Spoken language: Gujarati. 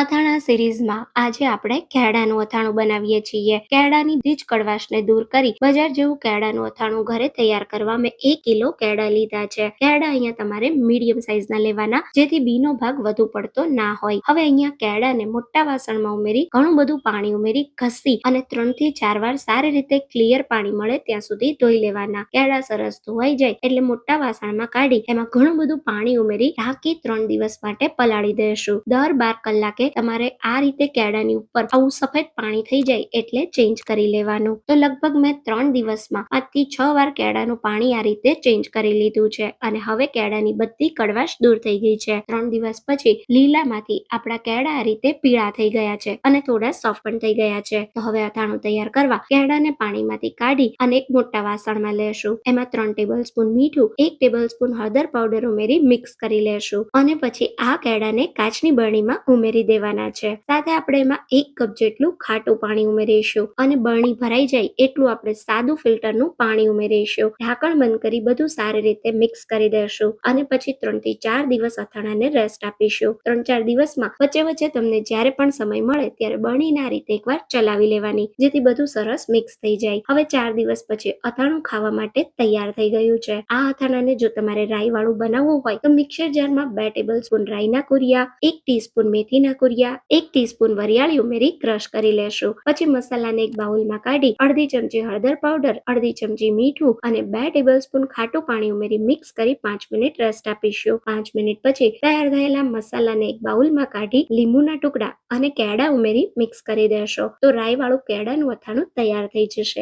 અથાણા સિરીઝમાં આજે આપણે કેળાનું અથાણું બનાવીએ છીએ. કેળાની બીજ કડવાશને દૂર કરી બજાર જેવું કેળાનું અથાણું ઘરે તૈયાર કરવા મેં એક કિલો કેળા લીધા છે. કેળા અહીંયા તમારે મીડિયમ સાઇઝના લેવાના, જેથી બીનો ભાગ વધુ પડતો ના હોય. હવે અહીંયા કેળાને મોટા વાસણમાં ઉમેરી, ઘણું બધું પાણી ઉમેરી, ઘસી અને ત્રણથી ચાર વાર સારી રીતે ક્લિયર પાણી મળે ત્યાં સુધી ધોઈ લેવાના. કેળા સરસ ધોવાઈ જાય એટલે મોટા વાસણમાં કાઢી, એમાં ઘણું બધું પાણી ઉમેરી, ઢાંકી ત્રણ દિવસ માટે પલાળી દેશું દર બાર કલાકે તમારે આ રીતે કેળાની ઉપર આવું સફેદ પાણી થઈ જાય એટલે ચેન્જ કરી લેવાનું. તો લગભગ મેં ત્રણ દિવસમાં આજથી છ વાર કેળાનું પાણી આ રીતે ચેન્જ કરી લીધું છે અને હવે કેળાની બધી કડવાશ દૂર થઈ ગઈ છે. ત્રણ દિવસ પછી લીલામાંથી આપણા કેળા આ રીતે પીળા થઈ ગયા છે અને થોડા સોફ્ટ પણ થઈ ગયા છે. તો હવે અથાણું તૈયાર કરવા કેળાને પાણીમાંથી કાઢી અને એક મોટા વાસણમાં લેશું. એમાં ત્રણ ટેબલ સ્પૂન મીઠું, એક ટેબલ સ્પૂન હળદર પાવડર ઉમેરી મિક્સ કરી લેશું અને પછી આ કેળાને કાચની બરણીમાં ઉમેરી દેવાના છે. સાથે આપણે એમાં એક કપ જેટલું ખાટું પાણી ઉમેરીશું અને બરણી ભરાઈ જાય એટલું આપણે સાદું ફિલ્ટરનું પાણી ઉમેરીશું. ઢાંકણ બંધ કરી બધું સારી રીતે મિક્સ કરી દેશું અને પછી ત્રણથી ચાર દિવસ અથાણાને રેસ્ટ આપીશું. ત્રણ ચાર દિવસમાં વચ્ચે વચ્ચે તમને જ્યારે પણ સમય મળે ત્યારે બરણીને આ રીતે એકવાર ચલાવી લેવાની, જેથી બધું સરસ મિક્સ થઈ જાય. હવે ચાર દિવસ પછી અથાણું ખાવા માટે તૈયાર થઈ ગયું છે. આ અથાણાને જો તમારે રાઈ વાળું બનાવવું હોય તો મિક્સર જારમાં બે ટેબલ સ્પૂન રાઈના કુરિયા, એક ટીસ્પૂન મેથીના કુરિયા એક ટીસ્પૂન વરિયાળી ઉમેરી ક્રશ કરી લેશું. પછી મસાલાને એક બાઉલમાં કાઢી અડધી ચમચી હળદર પાવડર, અડધી ચમચી મીઠું અને બે ટેબલ સ્પૂન ખાટું પાણી ઉમેરી મિક્સ કરી પાંચ મિનિટ રેસ્ટ આપીશું. પાંચ મિનિટ પછી તૈયાર થયેલા મસાલાને એક બાઉલમાં કાઢી લીંબુના ટુકડા અને કેળા ઉમેરી મિક્સ કરી દેશો. તો રાઈ વાળું કેળાનું અથાણું તૈયાર થઈ જશે.